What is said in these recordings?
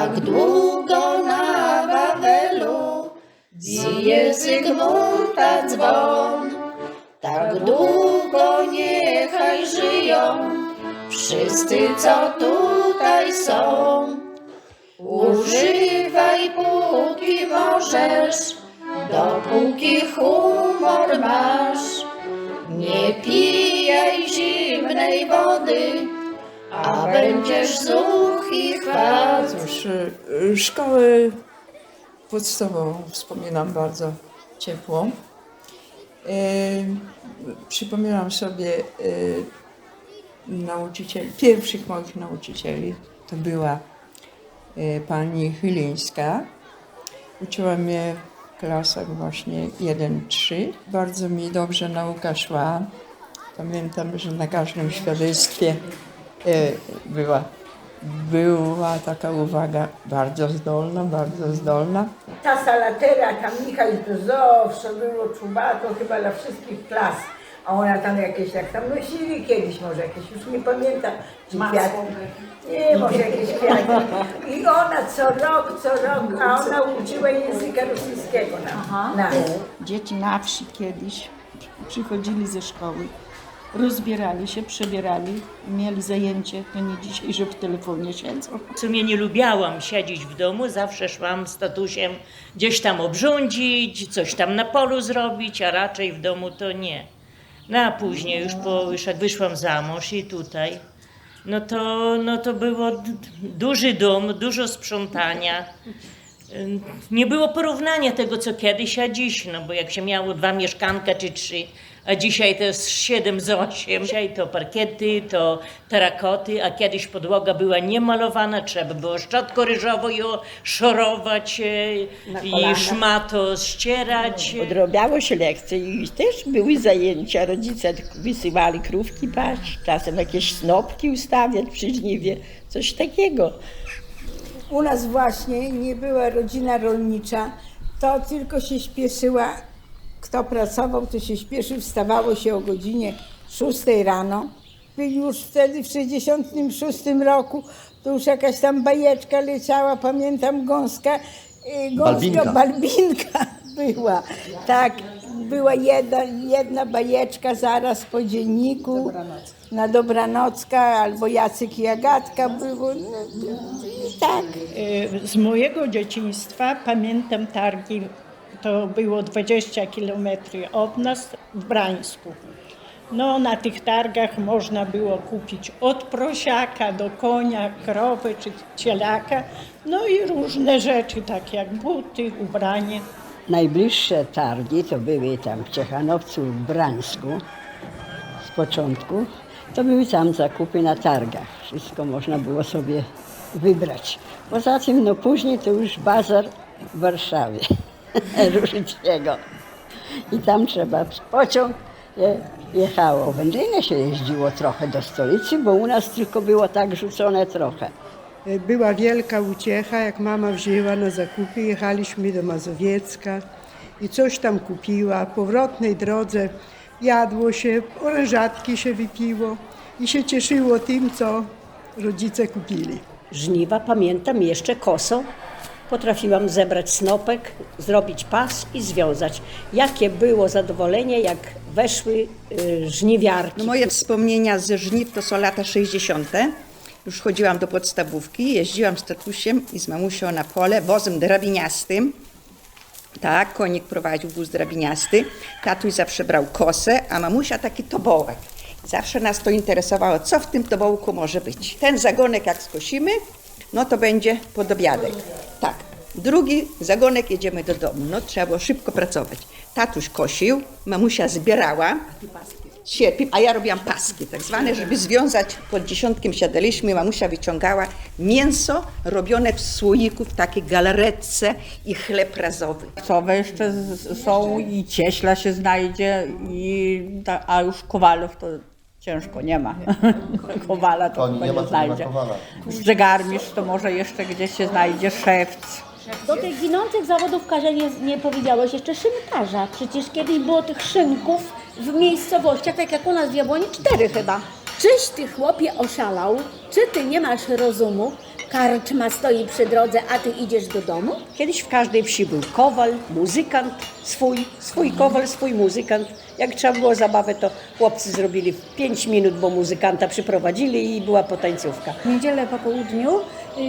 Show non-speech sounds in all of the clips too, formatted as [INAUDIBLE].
Tak długo na Wawelu bije Zygmunta dzwon. Tak długo niechaj żyją wszyscy, co tutaj są. Używaj póki możesz, dopóki humor masz. Nie pijaj zimnej wody, a będziesz zuch i chwał. Cóż, y, szkołę podstawową wspominam bardzo ciepło. Y, Przypominam sobie y, nauczycieli, pierwszych moich nauczycieli. To była y, pani Chylińska. Uczyła mnie w klasach właśnie 1-3. Bardzo mi dobrze nauka szła. Pamiętam, że na każdym świadectwie była, była taka uwaga bardzo zdolna, bardzo zdolna. Ta salatera, tam Michał to zawsze było czubato chyba dla wszystkich klas. A ona tam jakieś, jak tam nosili kiedyś może jakieś, już nie pamiętam, czy kwiaty. Nie, może jakieś kwiaty. I ona co rok, co rok, a ona uczyła języka rosyjskiego nam. nam. Dzieci na wsi kiedyś przychodzili ze szkoły, rozbierali się, przebierali, mieli zajęcie, to nie dzisiaj, że w telefonie siedzą. W sumie nie lubiałam siedzieć w domu, zawsze szłam z gdzieś tam obrządzić, coś tam na polu zrobić, a raczej w domu to nie. No a później już, po, już jak wyszłam za mąż i tutaj, no to, no to było duży dom, dużo sprzątania. Nie było porównania tego, co kiedyś, a dziś, no bo jak się miało dwa mieszkanka czy trzy, a dzisiaj to jest siedem z osiem. Dzisiaj to parkiety, to terakoty, a kiedyś podłoga była niemalowana, trzeba było szczotką ryżową ją szorować e, i szmato ścierać. Odrabiało się lekcje i też były zajęcia. Rodzice wysyłali krówki paść, czasem jakieś snopki ustawiać przy żniwie, coś takiego. U nas właśnie nie była rodzina rolnicza, to tylko się śpieszyła, kto pracował, to się śpieszył, wstawało się o godzinie 6 rano. Już wtedy w 66 roku, to już jakaś tam bajeczka leciała, pamiętam gąska, y, gąska Balbinka. balbinka [LAUGHS] była. Tak, była jedna, jedna bajeczka zaraz po dzienniku. Na Dobranocka albo Jacek i Agatka było. No, i tak. Y, Z mojego dzieciństwa pamiętam targi, to było 20 kilometrów od nas w Brańsku. No, na tych targach można było kupić od prosiaka do konia, krowy czy cielaka, no i różne rzeczy, takie jak buty, ubranie. Najbliższe targi to były tam w Ciechanowcu, w Brańsku z początku. To były tam zakupy na targach. Wszystko można było sobie wybrać. Poza tym, no później to już bazar w Warszawie, [LAUGHS] Różyckiego. I tam trzeba w pociąg je, jechało. Wędlinę się jeździło trochę do stolicy, bo u nas tylko było tak rzucone trochę. Była wielka uciecha, jak mama wzięła na zakupy, jechaliśmy do Mazowiecka i coś tam kupiła. Po powrotnej drodze jadło się, orężatki się wypiło i się cieszyło tym, co rodzice kupili. żniwa pamiętam jeszcze koso. Potrafiłam zebrać snopek, zrobić pas i związać. Jakie było zadowolenie, jak weszły y, żniwiarki. No moje wspomnienia ze żniw to są lata 60. Już chodziłam do podstawówki, jeździłam z tatusiem i z mamusią na pole wozem drabiniastym. Tak, konik prowadził wóz drabiniasty. Tatuś zawsze brał kosę, a mamusia taki tobołek. Zawsze nas to interesowało, co w tym tobołku może być. Ten zagonek jak skosimy, no to będzie pod obiadek. Tak. Drugi zagonek jedziemy do domu. No trzeba było szybko pracować. Tatuś kosił, mamusia zbierała sierpi, a ja robiłam paski, tak zwane, żeby związać, pod dziesiątkiem siadaliśmy, mamusia wyciągała mięso robione w słoiku, w takiej galaretce i chleb razowy. Sowe jeszcze z- są i cieśla się znajdzie, i a już kowalów to ciężko nie ma. [LAUGHS] Kowala to Koni chyba nie ma, nie to nie ma znajdzie. kowala. Zegarmistrz to może jeszcze gdzieś się znajdzie, szewc. Do tych ginących zawodów Kazia nie, nie powiedziałeś jeszcze szynkarza. Przecież kiedyś było tych szynków w miejscowościach, tak jak u nas w Jabłoni, cztery chyba. Czyś ty chłopie oszalał? Czy ty nie masz rozumu? Karczma stoi przy drodze, a ty idziesz do domu? Kiedyś w każdej wsi był kowal, muzykant, swój, swój kowal, swój muzykant. Jak trzeba było zabawę, to chłopcy zrobili w 5 minut, bo muzykanta przyprowadzili i była potańcówka. W niedzielę po południu,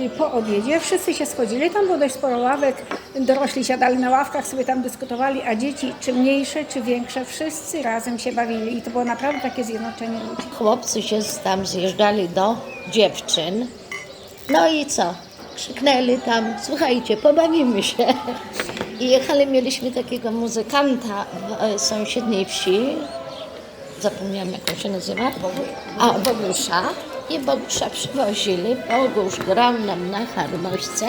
y, po obiedzie, wszyscy się schodzili. Tam było dość sporo ławek. Dorośli siadali na ławkach, sobie tam dyskutowali, a dzieci, czy mniejsze, czy większe, wszyscy razem się bawili. I to było naprawdę takie zjednoczenie ludzi. Chłopcy się tam zjeżdżali do dziewczyn. No i co? Krzyknęli tam, słuchajcie, pobawimy się. I jechali, mieliśmy takiego muzykanta w e, sąsiedniej wsi. Zapomniałam, jak on się nazywa. A, Bogusza. I Bogusza przywozili. Bogusz grał nam na harmoszce.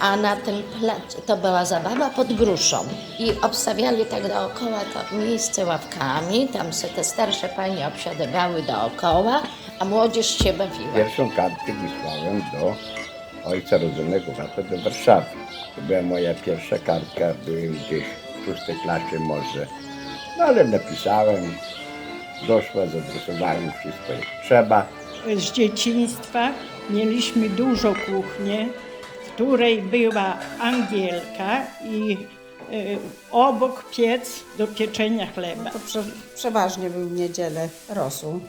A na tym placu to była zabawa pod gruszą. I obstawiali tak dookoła to miejsce ławkami. Tam se te starsze panie obsiadywały dookoła, a młodzież się bawiła. Pierwszą kartkę wysłałem do ojca rodzonego brata do Warszawy. To była moja pierwsza kartka, byłem gdzieś w szóstej klasie może. No ale napisałem, doszła, zadrusowałem wszystko jak trzeba. Z dzieciństwa mieliśmy dużo kuchnię, w której była angielka i y, obok piec do pieczenia chleba. To prze, przeważnie był w niedzielę rosół.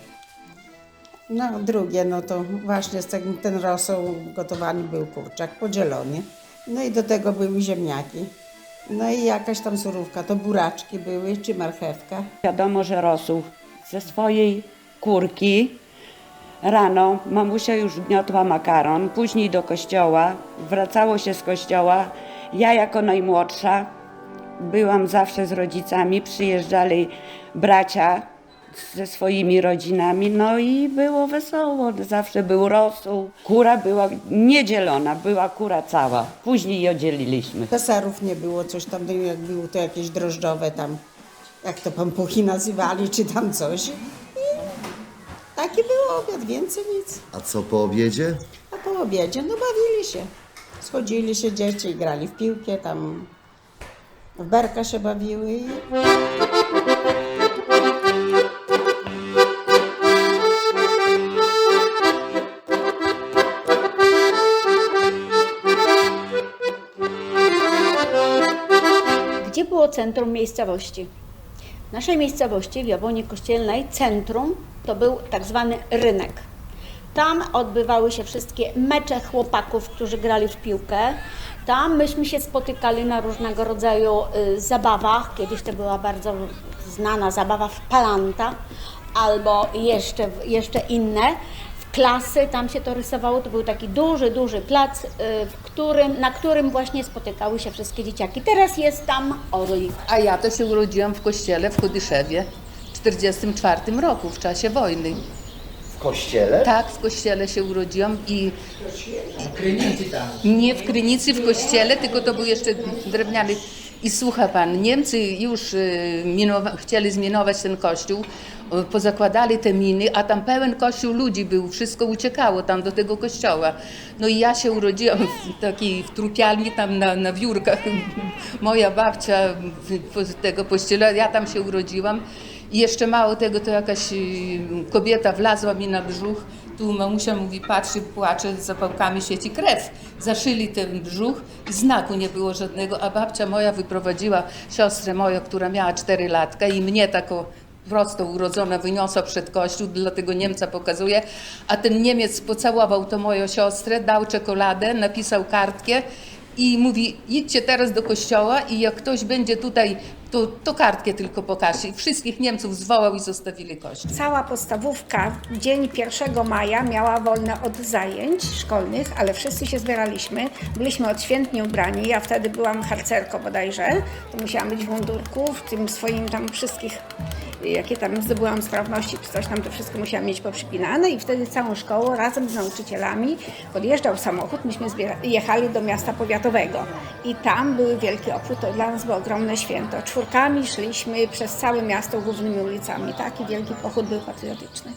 No drugie, no to właśnie z ten, ten rosół gotowany był kurczak podzielony. No i do tego były ziemniaki. No i jakaś tam surówka, to buraczki były, czy marchewka. Wiadomo, że rosół ze swojej kurki. Rano mamusia już gniotła makaron, później do kościoła, wracało się z kościoła. Ja jako najmłodsza byłam zawsze z rodzicami, przyjeżdżali bracia ze swoimi rodzinami, no i było wesoło, zawsze był rosół. Kura była niedzielona, była kura cała, później ją dzieliliśmy. Deserów nie było, coś tam, jak było to jakieś drożdżowe tam, jak to pampuchi nazywali, czy tam coś. I taki był obiad, więcej nic. A co po obiedzie? A po obiedzie, no bawili się. Schodzili się dzieci, grali w piłkę, tam w berka się bawiły. I... centrum miejscowości? W naszej miejscowości, w Jabłonie Kościelnej, centrum to był tak zwany rynek. Tam odbywały się wszystkie mecze chłopaków, którzy grali w piłkę. Tam myśmy się spotykali na różnego rodzaju y, zabawach. Kiedyś to była bardzo znana zabawa w palanta albo jeszcze, jeszcze inne. W klasy tam się to rysowało. To był taki duży, duży plac, y, w którym, na którym właśnie spotykały się wszystkie dzieciaki. Teraz jest tam orlik. A ja to się urodziłam w kościele w Chodyszewie w 1944 roku, w czasie wojny. W kościele? Tak, w kościele się urodziłam i... Nie w Krynicy, w kościele, tylko to był jeszcze drewniany... I słucha pan, Niemcy już y, minowa- chcieli zminować ten kościół, y, pozakładali te miny, a tam pełen kościół ludzi był, wszystko uciekało tam do tego kościoła. No i ja się urodziłam w takiej w trupialni tam na, na wiórkach. [LAUGHS] Moja babcia tego kościoła, ja tam się urodziłam. I jeszcze mało tego, to jakaś y, kobieta wlazła mi na brzuch. Tu mamusia mówi, patrzy, płacze, zapałkami świeci krew. Zaszyli ten brzuch znaku nie było żadnego, a babcia moja wyprowadziła siostrę moją, która miała 4 latka i mnie taką prosto urodzona wyniosła przed kościół, dlatego Niemca pokazuje, a ten Niemiec pocałował to moją siostrę, dał czekoladę, napisał kartkę i mówi, idźcie teraz do kościoła i jak ktoś będzie tutaj, to, to kartkę tylko pokażcie. I wszystkich Niemców zwołał i zostawili kościół. Cała podstawówka dzień 1 maja miała wolne od zajęć szkolnych, ale wszyscy się zbieraliśmy. Byliśmy odświętnie ubrani. Ja wtedy byłam harcerką bodajże. To musiałam być w mundurku, w tym swoim tam wszystkich, jakie tam zdobyłam sprawności, czy coś tam, to wszystko musiałam mieć poprzypinane i wtedy całą szkołą razem z nauczycielami podjeżdżał samochód, myśmy jechali do miasta powiatowego i tam były wielkie obchód, to dla nas było ogromne święto. Czwórkami szliśmy przez całe miasto głównymi ulicami. Taki wielki pochód był patriotyczny.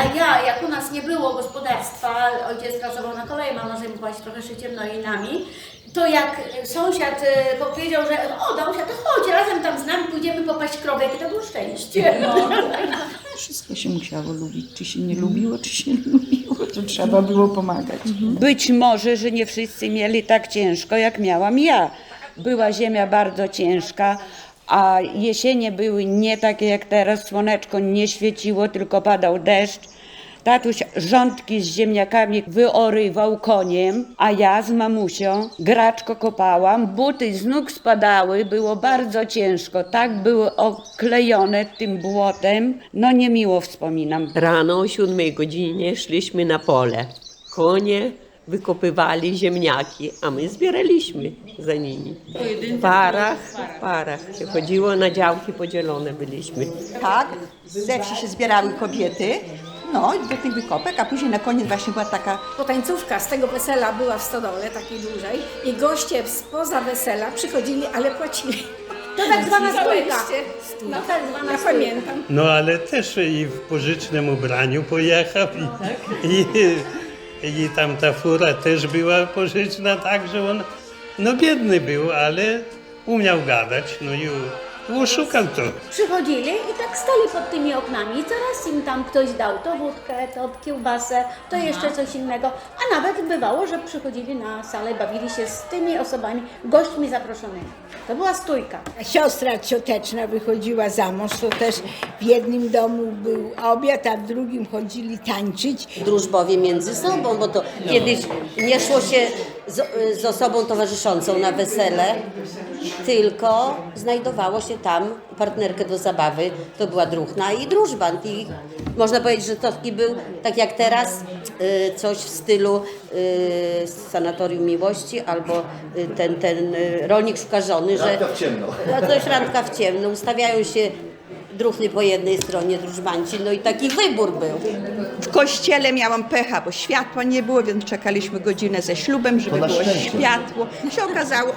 A ja, jak u nas nie było gospodarstwa, ojciec pracował na kolei, mama zajmowała się trochę szyciem, no i nami, to jak sąsiad e, powiedział, że o Danusia, to chodź, razem tam z nami pójdziemy popaść krowę, jakie to było szczęście. Wszystko się musiało lubić, czy się nie lubiło, czy się nie lubiło. że trzeba było pomagać. Być może, że nie wszyscy mieli tak ciężko, jak miałam ja. Była ziemia bardzo ciężka, a jesienie były nie takie jak teraz. Słoneczko nie świeciło, tylko padał deszcz. Tatuś rządki z ziemniakami wyorywał koniem, a ja z mamusią graczko kopałam. Buty z nóg spadały, było bardzo ciężko. Tak były oklejone tym błotem. No niemiło wspominam. Rano o 7 godzinie szliśmy na pole. Konie wykopywali ziemniaki, a my zbieraliśmy za nimi. W parach, w parach się chodziło, na działki podzielone byliśmy. Tak, ze wsi się zbierały kobiety, no i do tych wykopek, a później na koniec właśnie była taka Potańcówka z tego wesela była w stodole, takiej dużej. I goście spoza wesela przychodzili, ale płacili. To tak zwana stójka. No, tak zwana ja pamiętam. No ale też i w pożycznym ubraniu pojechał. I, i, i tam ta fura też była pożyczna, tak, że on no biedny był, ale umiał gadać, no i u- uszukał to. Przychodzili i tak stali pod tymi oknami i coraz im tam ktoś dał to wódkę, to kiełbasę, to jeszcze coś innego. A nawet bywało, że przychodzili na salę, bawili się z tymi osobami, gośćmi zaproszonymi. To była stójka. Siostra cioteczna wychodziła za mąż, to też w jednym domu był obiad, a w drugim chodzili tańczyć. drużbowie między sobą, bo to kiedyś nie szło się z, z osobą towarzyszącą na wesele, tylko znajdowało się tam partnerkę do zabawy, to była druhna i drużban. I można powiedzieć, że to taki był, tak jak teraz, y, coś w stylu y, Sanatorium Miłości albo y, ten, ten rolnik szuka żony, że Randka w ciemno. [LAUGHS] no, coś randka w ciemno, ustawiają się druhny po jednej stronie, drużbanci, no i taki wybór był. W kościele miałam pecha, bo światła nie było, więc czekaliśmy godzinę ze ślubem, żeby było szczęście. światło. Się okazało,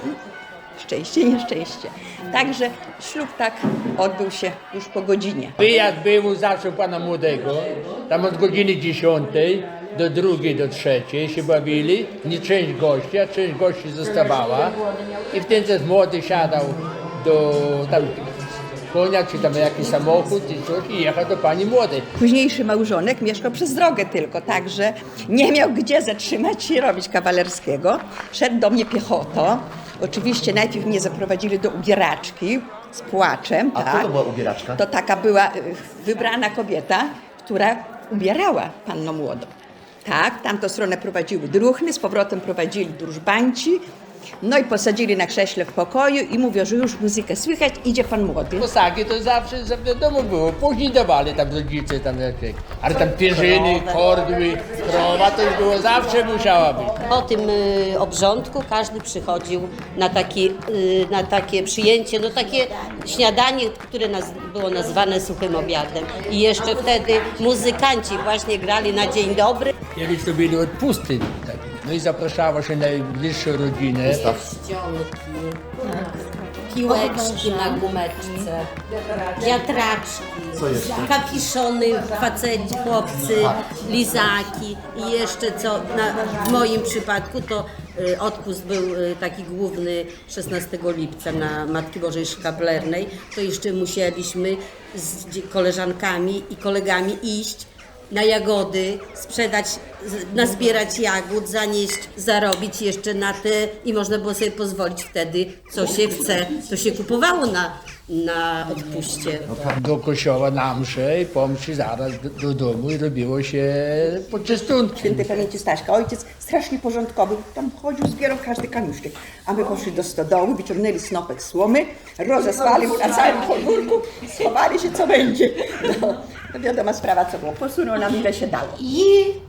szczęście, nieszczęście. Także ślub tak odbył się już po godzinie. Wyjazd był zawsze u pana młodego, tam od godziny 10 do drugiej, do trzeciej się bawili, nie część gości, a część gości zostawała i wtedy ten młody siadał do tam konia, czy tam jakiś samochód, czy coś i jechał do pani młodej. Późniejszy małżonek mieszkał przez drogę tylko, także nie miał gdzie zatrzymać się robić kawalerskiego. Szedł do mnie piechotą. Oczywiście najpierw mnie zaprowadzili do ubieraczki z płaczem. A tak. kto to była ubieraczka? To taka była y, wybrana kobieta, która ubierała panno młodą. Tak, tamtą stronę prowadziły druhny, z powrotem prowadzili drużbańci. No i posadzili na krześle w pokoju i mówią, że już muzykę słychać, idzie pan młody. Posagi to zawsze że w domu było, później dawali tam rodzice, tam jakieś, ale tam pierzyny, kordły, krowa to już było, zawsze musiała być. Po tym y, obrządku każdy przychodził na, taki, y, na takie przyjęcie, no takie śniadanie, które naz było nazywane suchym obiadem. I jeszcze wtedy muzykanci właśnie grali na dzień dobry. Kiedyś to byli odpusty. takie. No i zapraszało się najbliższą rodzinę. Czcionki, piłeczki na gumeczce, wiatraczki, Co jeszcze? kapiszony, faceci, chłopcy, lizaki. I jeszcze co na, w moim przypadku to y, odpust był y, taki główny 16 lipca na Matki Bożej Szkablernej, to jeszcze musieliśmy z dzie- koleżankami i kolegami iść na jagody, sprzedać, nazbierać jagód, zanieść, zarobić jeszcze na te i można było sobie pozwolić wtedy, co się chce, to się kupowało na, na odpuście. Do kościoła na mszę i po mszy zaraz do, do domu i robiło się poczęstunki. Świętej pamięci Staśka, ojciec strasznie porządkowy, tam chodził, zbierał każdy kamiuszek. A my poszli do stodoły, wyciągnęli snopek słomy, rozesłali mu na całym podwórku, schowali się co będzie. No, to wiadoma sprawa co było, posunął nam ile się dało. I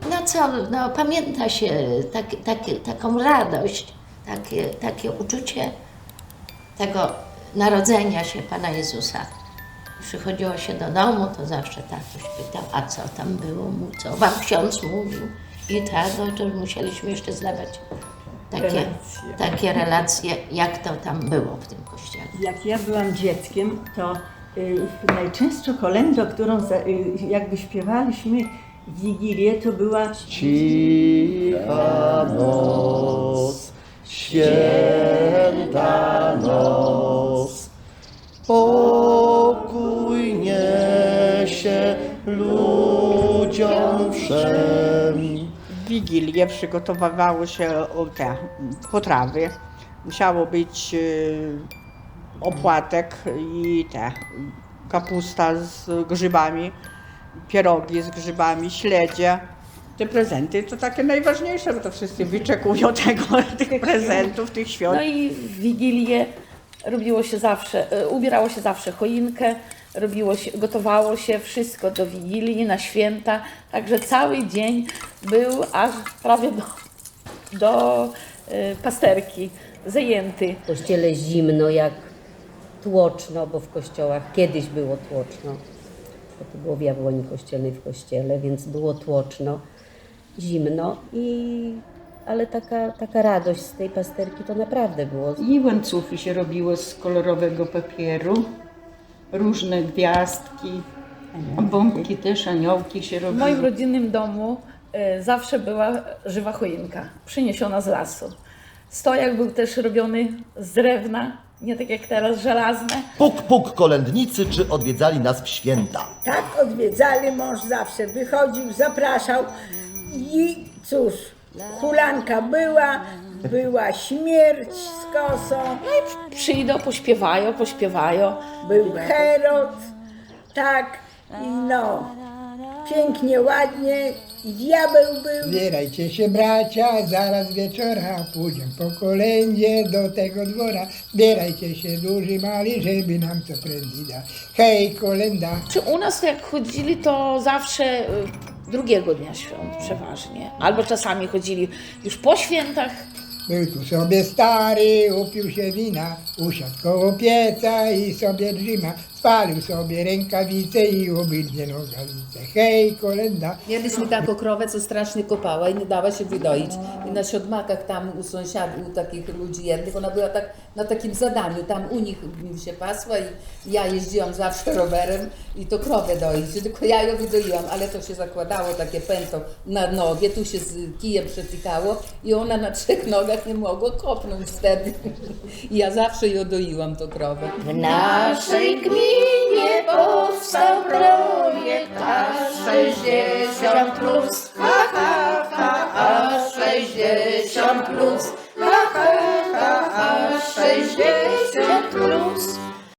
no co, no pamięta się tak, takie, taką radość, takie, takie uczucie tego narodzenia się Pana Jezusa. Przychodziło się do domu, to zawsze tatuś pytał, a co tam było mu, co wam ksiądz mówił. I tak, no, to musieliśmy jeszcze zdawać takie, Relacje. takie relacje, jak to tam było w tym kościele. Jak ja byłam dzieckiem, to najczęstszą kolendą, którą za, y, jakby śpiewaliśmy w Wigilię, to była Cicha noc, święta noc, pokój niesie ludziom owszem. W Wigilię przygotowywało się o, te potrawy. Musiało być y, opłatek i te kapusta z grzybami, pierogi z grzybami, śledzie. Te prezenty to takie najważniejsze, bo to wszyscy wyczekują [LAUGHS] tego, tych prezentów, tych świąt. No i w Wigilię robiło się zawsze, e, ubierało się zawsze choinkę, robiło się, gotowało się wszystko do Wigilii, na święta, także cały dzień był aż prawie do, do e, pasterki zajęty. W kościele zimno jak tłoczno, bo w kościołach kiedyś było tłoczno. Bo to było w Jabłoni Kościelnej w kościele, więc było tłoczno, zimno i ale taka, taka radość z tej pasterki to naprawdę było. I łańcuchy się robiło z kolorowego papieru, różne gwiazdki, bombki też, aniołki się W robiło. moim rodzinnym domu e, zawsze była żywa choinka, przyniesiona z lasu. Stojak był też robiony z drewna, nie tak jak teraz żelazne. Puk, puk kolędnicy, czy odwiedzali nas w święta? Tak odwiedzali, mąż zawsze wychodził, zapraszał i cóż, hulanka była, była śmierć z kosą. No i przyjdą, pośpiewają, pośpiewają. Był Herod, tak, i no, pięknie, ładnie, i diabeł był. Zbierajcie się bracia, zaraz wieczora pójdziemy po kolędzie do tego dwora. Zbierajcie się duży, mali, żeby nam co prędzej da. Hej, kolenda. Czy u nas jak chodzili, to zawsze y, drugiego dnia świąt przeważnie. Albo czasami chodzili już po świętach. Był tu sobie stary, upił się wina, usiadł koło pieca i sobie drzyma. Spalił sobie rękawice i obydwie nogawice. Hej, kolenda. Mieliśmy taką krowę, co strasznie kopała i nie dała się wydoić. I na siodmakach tam u sąsiadów, u takich ludzi jednych, ona była tak na takim zadaniu, tam u nich się pasła i ja jeździłam zawsze rowerem i to krowę doić, tylko ja ją wydoiłam, ale to się zakładało takie pęto na nogę, tu się z kijem przetykało i ona na trzech nogach nie mogła kopnąć wtedy. I ja zawsze ją doiłam, tą krowę. W naszej gminie nie powstał projekt A60 plus, ha, ha, ha, ha, 60 plus, ha, ha, ha, ha, 60 plus.